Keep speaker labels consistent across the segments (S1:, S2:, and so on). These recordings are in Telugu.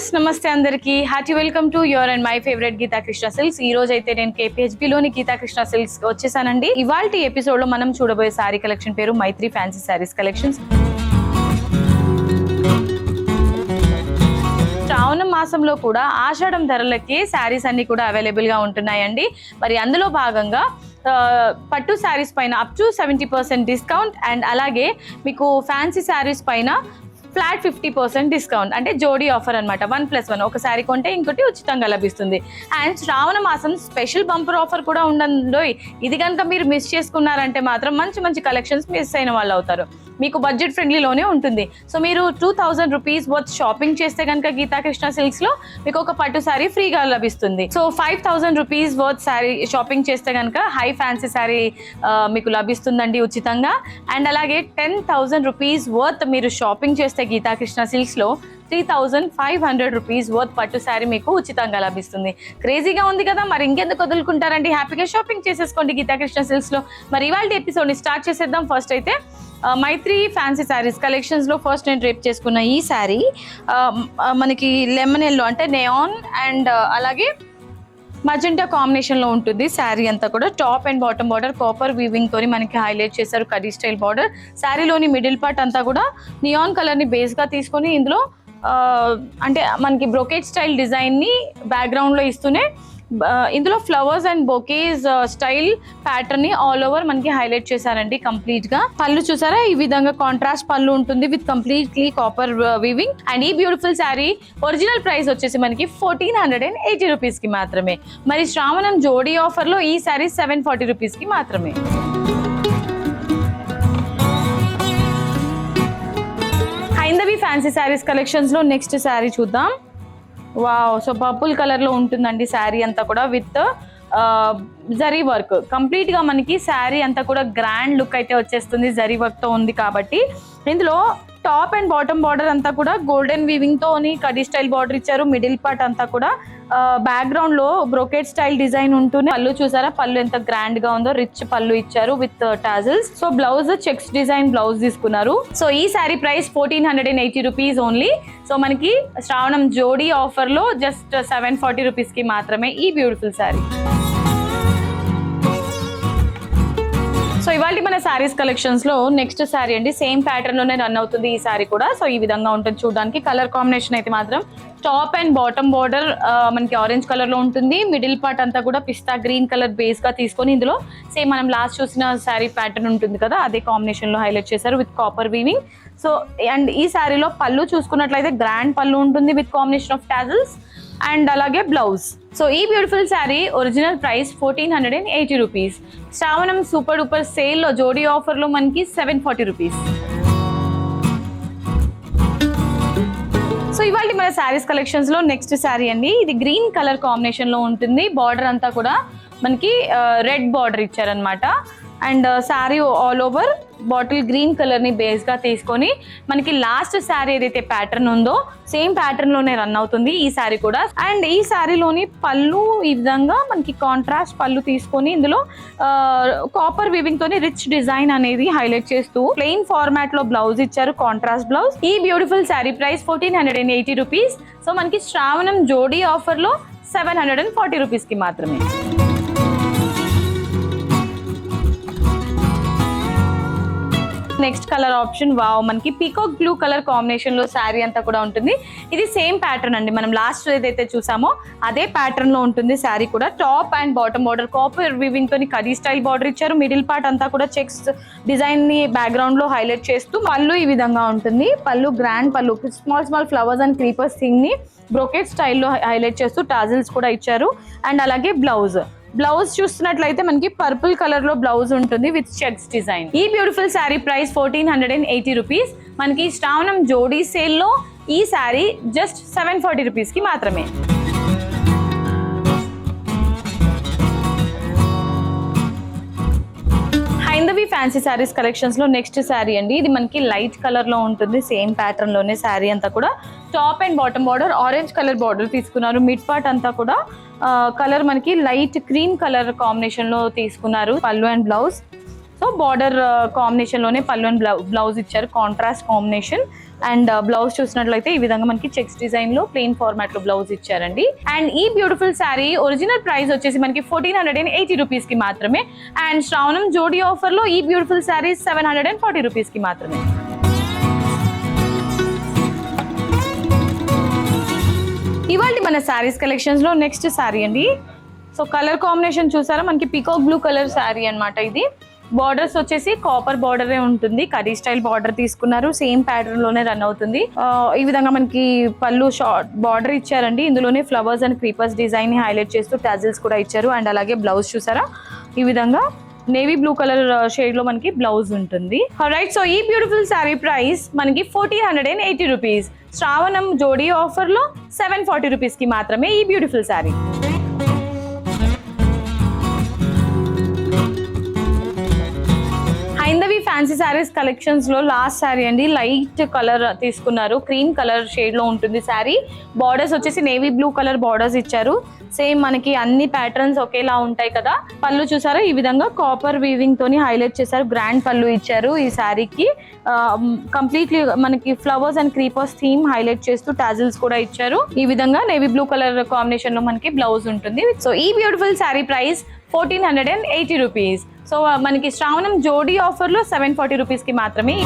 S1: వ్యూవర్స్ నమస్తే అందరికీ. Hearty welcome to your and my favourite Geetha Krishna silks. ఈ రోజు అయితే నేను KPHB లోని గీతా కృష్ణ సిల్క్స్ వచ్చేసానండి. ఇవాళ ఎపిసోడ్లో మనం చూడబోయే సారీ కలెక్షన్ పేరు మైత్రి ఫ్యాన్సీ సారీస్ కలెక్షన్స్. శ్రావణ మాసంలో కూడా ఆషాఢం ధరలకి శారీస్ అన్ని కూడా అవైలబుల్గా ఉంటున్నాయండి. మరి అందులో భాగంగా పట్టు శారీస్ పైన up to seventy percent discount and అలాగే మీకు ఫ్యాన్సీ శారీస్ పైన ఫ్లాట్ ఫిఫ్టీ పర్సెంట్ డిస్కౌంట్. అంటే జోడీ ఆఫర్ అనమాట వన్ ప్లస్ వన్. ఒకసారి కొంటే ఇంకోటి ఉచితంగా లభిస్తుంది. అండ్ శ్రావణ మాసం స్పెషల్ బంపర్ ఆఫర్ కూడా ఉండదు ఇది కనుక మీరు మిస్ చేసుకున్నారంటే మాత్రం మంచి మంచి కలెక్షన్స్ మిస్ అయిన వాళ్ళు అవుతారు మీకు బడ్జెట్ ఫ్రెండ్లీలోనే ఉంటుంది. సో మీరు two thousand rupees worth shopping చేస్తే కనుక గీతాకృష్ణ సిల్క్స్లో సిల్క్స్లో మీకు ఒక పట్టు శారీ ఫ్రీగా లభిస్తుంది. So five thousand rupees worth sari shopping చేస్తే కనుక హై ఫ్యాన్సీ శారీ మీకు లభిస్తుందండి ఉచితంగా. అండ్ అలాగే టెన్ థౌసండ్ రూపీస్ వర్త్ మీరు షాపింగ్ చేస్తే గీతాకృష్ణ సిల్క్స్లో సిల్క్స్లో three thousand five hundred rupees worth పట్టు శారీ మీకు ఉచితంగా లభిస్తుంది. క్రేజీగా ఉంది కదా మరి ఇంకెందుకు వదులుకుంటారండి? హ్యాపీగా షాపింగ్ చేసేసుకోండి గీతాకృష్ణ సిల్క్స్లో సిల్క్స్లో. మరి ఇవాళ ఎపిసోడ్ని స్టార్ట్ చేసేద్దాం. ఫస్ట్ అయితే మైత్రి ఫ్యాన్సీ శారీస్ కలెక్షన్స్లో ఫస్ట్ నేను రేప్ చేసుకున్న ఈ శారీ మనకి లెమన్ ఎల్లో అంటే నెయాన్ అండ్ అలాగే మజెంటా కాంబినేషన్లో ఉంటుంది శారీ అంతా కూడా. Top and bottom border copper weaving తోని మనకి హైలైట్ చేశారు కడీ స్టైల్ బార్డర్ శారీలోని మిడిల్ పార్ట్ అంతా కూడా నియాన్ కలర్ని బేస్గా తీసుకొని ఇందులో అంటే మనకి బ్రొకేట్ స్టైల్ డిజైన్ని బ్యాక్గ్రౌండ్లో ఇస్తూనే ఇందులో ఫ్లవర్స్ అండ్ బొకేస్ స్టైల్ ప్యాటర్న్ని ఆల్ ఓవర్ మనకి హైలైట్ చేశారండి కంప్లీట్గా. పళ్ళు చూసారా? ఈ విధంగా కాంట్రాస్ట్ పళ్ళు ఉంటుంది with completely copper weaving and ఈ బ్యూటిఫుల్ శారీ ఒరిజినల్ ప్రైస్ వచ్చేసి మనకి ఫోర్టీన్ హండ్రెడ్ అండ్ ఎయిటీ రూపీస్కి మాత్రమే. మరి శ్రావణం జోడీ ఆఫర్లో ఈ శారీ సెవెన్ ఫార్టీ రూపీస్కి మాత్రమే. హైందవి ఫ్యాన్సీ శారీస్ కలెక్షన్స్లో నెక్స్ట్ శారీ చూద్దాం. వావ్ సో పర్పుల్ కలర్లో ఉంటుందండి శారీ అంతా కూడా విత్ జరీ వర్క్ కంప్లీట్గా మనకి శారీ అంతా కూడా గ్రాండ్ లుక్ అయితే వచ్చేస్తుంది జరీ వర్క్తో ఉంది కాబట్టి. ఇందులో టాప్ అండ్ బాటమ్ బార్డర్ అంతా కూడా గోల్డెన్ వీవింగ్ తోని కడీ స్టైల్ బార్డర్ ఇచ్చారు. మిడిల్ పార్ట్ అంతా కూడా బ్యాక్గ్రౌండ్లో బ్రోకెట్ స్టైల్ డిజైన్ ఉంటూనే పళ్ళు చూసారా? పళ్ళు ఎంత గ్రాండ్గా ఉందో రిచ్ పళ్ళు ఇచ్చారు with tassels so blouse checks design blouse తీసుకున్నారు. సో ఈ sari price fourteen hundred and eighty rupees only so మనకి శ్రావణం జోడీ ఆఫర్లో జస్ట్ సెవెన్ ఫార్టీ రూపీస్కి మాత్రమే ఈ బ్యూటిఫుల్ శారీ సో ఇవాళ మన శారీస్ కలెక్షన్స్లో నెక్స్ట్ శారీ అండి సేమ్ ప్యాటర్న్లోనే రన్ అవుతుంది ఈ శారీ కూడా. సో ఈ విధంగా ఉంటుంది చూడడానికి. కలర్ కాంబినేషన్ అయితే మాత్రం టాప్ అండ్ బాటమ్ బార్డర్ మనకి ఆరెంజ్ కలర్లో ఉంటుంది. మిడిల్ పార్ట్ అంతా కూడా పిస్తా గ్రీన్ కలర్ బేస్గా తీసుకొని ఇందులో సేమ్ మనం లాస్ట్ చూసిన శారీ ప్యాటర్న్ ఉంటుంది కదా అదే కాంబినేషన్లో హైలైట్ చేశారు with copper weaving so and ఈ శారీలో పళ్ళు చూసుకున్నట్లయితే గ్రాండ్ పళ్ళు ఉంటుంది with combination of tassels and అలాగే బ్లౌజ్. సో ఈ beautiful sari original price fourteen hundred and eighty rupees శ్రావణం సూపర్ డూపర్ సేల్లో జోడీ ఆఫర్లో మనకి సెవెన్ ఫార్టీ రూపీస్ సో ఇవాళ మన శారీస్ కలెక్షన్స్లో నెక్స్ట్ శారీ అండి. ఇది గ్రీన్ కలర్ కాంబినేషన్లో ఉంటుంది. బార్డర్ అంతా కూడా మనకి రెడ్ బార్డర్ ఇచ్చారనమాట and sari all over bottle green కలర్ని బేస్గా తీసుకొని మనకి లాస్ట్ శారీ ఏదైతే ప్యాటర్న్ ఉందో సేమ్ ప్యాటర్న్లోనే రన్ అవుతుంది ఈ శారీ కూడా. అండ్ ఈ శారీలోని పళ్ళు ఈ విధంగా మనకి కాంట్రాస్ట్ పళ్ళు తీసుకొని ఇందులో uh, కాపర్ వీవింగ్ తోని రిచ్ డిజైన్ అనేది హైలైట్ చేస్తూ ప్లెయిన్ ఫార్మాట్లో బ్లౌజ్ ఇచ్చారు కాంట్రాస్ట్ బ్లౌజ్ ఈ beautiful sari price fourteen hundred and eighty rupees so మనకి శ్రావణం జోడీ ఆఫర్లో సెవెన్ హండ్రెడ్ అండ్ ఫార్టీ రూపీస్కి మాత్రమే. నెక్స్ట్ కలర్ ఆప్షన్ వావ్ మనకి పీకాక్ బ్లూ కలర్ కాంబినేషన్లో శారీ అంతా కూడా ఉంటుంది. ఇది సేమ్ ప్యాటర్న్ అండి. మనం లాస్ట్ ఏదైతే చూసామో అదే ప్యాటర్న్లో ఉంటుంది శారీ కూడా. Top and bottom border copper weaving తోని కరీ స్టైల్ బార్డర్ ఇచ్చారు. మిడిల్ పార్ట్ అంతా కూడా చెక్స్ డిజైన్ని బ్యాక్గ్రౌండ్లో హైలైట్ చేస్తూ పళ్ళు ఈ విధంగా ఉంటుంది. పళ్ళు గ్రాండ్ పళ్ళు small small flowers and creepers థింగ్ని brocade స్టైల్లో హైలైట్ చేస్తూ టాజిల్స్ కూడా ఇచ్చారు. అండ్ అలాగే బ్లౌజ్ బ్లౌజ్ చూస్తున్నట్లయితే మనకి పర్పుల్ కలర్లో బ్లౌజ్ ఉంటుంది విత్ చెక్స్ డిజైన్. ఈ beautiful sari price fourteen hundred and eighty rupees మనకి శ్రావణం జోడీ సేల్లో ఈ శారీ జస్ట్ సెవెన్ ఫార్టీ రూపీస్కి మాత్రమే. హైందవి ఫ్యాన్సీ శారీస్ కలెక్షన్స్లో నెక్స్ట్ శారీ అండి. ఇది మనకి లైట్ కలర్లో ఉంటుంది. సేమ్ ప్యాటర్న్లోనే శారీ అంతా కూడా. Top and bottom border orange colour border తీసుకున్నారు. మిడ్ పార్ట్ అంతా కూడా కలర్ మనకి లైట్ క్రీమ్ కలర్ కాంబినేషన్లో తీసుకున్నారు పళ్ళు అండ్ బ్లౌజ్ సో బార్డర్ కాంబినేషన్లోనే పళ్ళు అండ్ బ్లౌజ్ ఇచ్చారు కాంట్రాస్ట్ కాంబినేషన్ అండ్ బ్లౌజ్ చూసినట్లయితే ఈ విధంగా మనకి చెక్స్ డిజైన్లో ప్లెయిన్ ఫార్మాట్లో బ్లౌజ్ ఇచ్చారండి. అండ్ ఈ బ్యూటిఫుల్ శారీ ఒరిజినల్ ప్రైస్ వచ్చేసి మనకి ఫోర్టీన్ హండ్రెడ్ అండ్ ఎయిటీ రూపీస్కి మాత్రమే. అండ్ శ్రావణం జోడీ ఆఫర్లో ఈ beautiful sari seven hundred and forty రూపీస్కి మాత్రమే. ఇవాళ మన శారీస్ కలెక్షన్స్లో. నెక్స్ట్ శారీ అండి. సో కలర్ కాంబినేషన్ చూసారా? మనకి పికాక్ బ్లూ కలర్ శారీ అన్నమాట ఇది. బార్డర్స్ వచ్చేసి కాపర్ బార్డరే ఉంటుంది. కర్రీ స్టైల్ బార్డర్ తీసుకున్నారు. సేమ్ ప్యాటర్న్లోనే రన్ అవుతుంది. ఈ విధంగా మనకి పళ్ళు షార్ట్ బార్డర్ ఇచ్చారండి. ఇందులోనే ఫ్లవర్స్ అండ్ క్రీపర్స్ డిజైన్ని హైలైట్ చేస్తూ టాజిల్స్ కూడా ఇచ్చారు. అండ్ అలాగే బ్లౌజ్ చూసారా? ఈ విధంగా నేవీ బ్లూ కలర్ షేడ్లో మనకి బ్లౌజ్ ఉంటుంది. రైట్ సో ఈ బ్యూటిఫుల్ శారీ ప్రైస్ మనకి fourteen hundred and eighty rupees Shravanam జోడీ ఆఫర్లో సెవెన్ ఫార్టీ రూపీస్కి మాత్రమే ఈ బ్యూటిఫుల్ శారీ హైందవి ఫ్యాన్సీ శారీస్ కలెక్షన్స్లో లాస్ట్ శారీ అండి. లైట్ కలర్ తీసుకున్నారు. క్రీమ్ కలర్ షేడ్లో ఉంటుంది శారీ బార్డర్స్ వచ్చేసి నేవీ బ్లూ కలర్ బార్డర్స్ ఇచ్చారు. సేమ్ మనకి అన్ని ప్యాటర్న్స్ ఒకేలా ఉంటాయి కదా. పళ్ళు చూసారా? ఈ విధంగా కాపర్ వీవింగ్ తోని హైలైట్ చేశారు. గ్రాండ్ పళ్ళు ఇచ్చారు ఈ శారీకి. కంప్లీట్లీ మనకి flowers and creepers theme highlight చేస్తూ టాజిల్స్ కూడా ఇచ్చారు. ఈ విధంగా నేవీ బ్లూ కలర్ కాంబినేషన్లో మనకి బ్లౌజ్ ఉంటుంది. సో ఈ beautiful sari price fourteen hundred and eighty rupees so మనకి శ్రావణం జోడీ ఆఫర్లో సెవెన్ ఫార్టీ రూపీస్కి మాత్రమే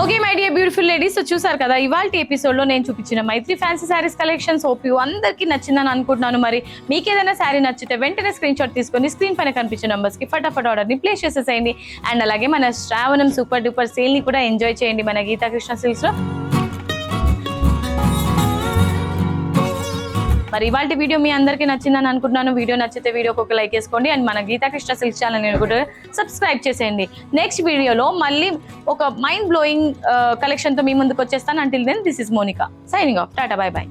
S1: okay my dear beautiful ladies so చూసారు కదా ఇవాళ ఎపిసోడ్లో నేను చూపించిన Maitri fancy saris collections OP అందరికీ నచ్చిందని అనుకుంటున్నాను. మరి మీకు ఏదైనా శారీ నచ్చితే వెంటనే స్క్రీన్ షాట్ తీసుకొని స్క్రీన్ పైన కనిపించే నంబర్స్కి ఫటాఫట్ ఆర్డర్ని ప్లేస్ చేసేసేయండి. అండ్ అలాగే మన శ్రావణం సూపర్ డూపర్ సేల్ని కూడా ఎంజాయ్ చేయండి మన గీతా కృష్ణ మరి ఇవాళ వీడియో మీ అందరికీ నచ్చిందని అనుకుంటున్నాను. వీడియో నచ్చితే వీడియోకి ఒక లైక్ వేసుకోండి. అండ్ మన గీతాకృష్ణ సిల్క్ ఛానల్ కూడా సబ్స్క్రైబ్ చేసేయండి. నెక్స్ట్ వీడియోలో మళ్ళీ ఒక మైండ్ బ్లోయింగ్ కలెక్షన్తో మీ ముందుకు వచ్చేస్తాను. Until then this is Monika signing off tata bye bye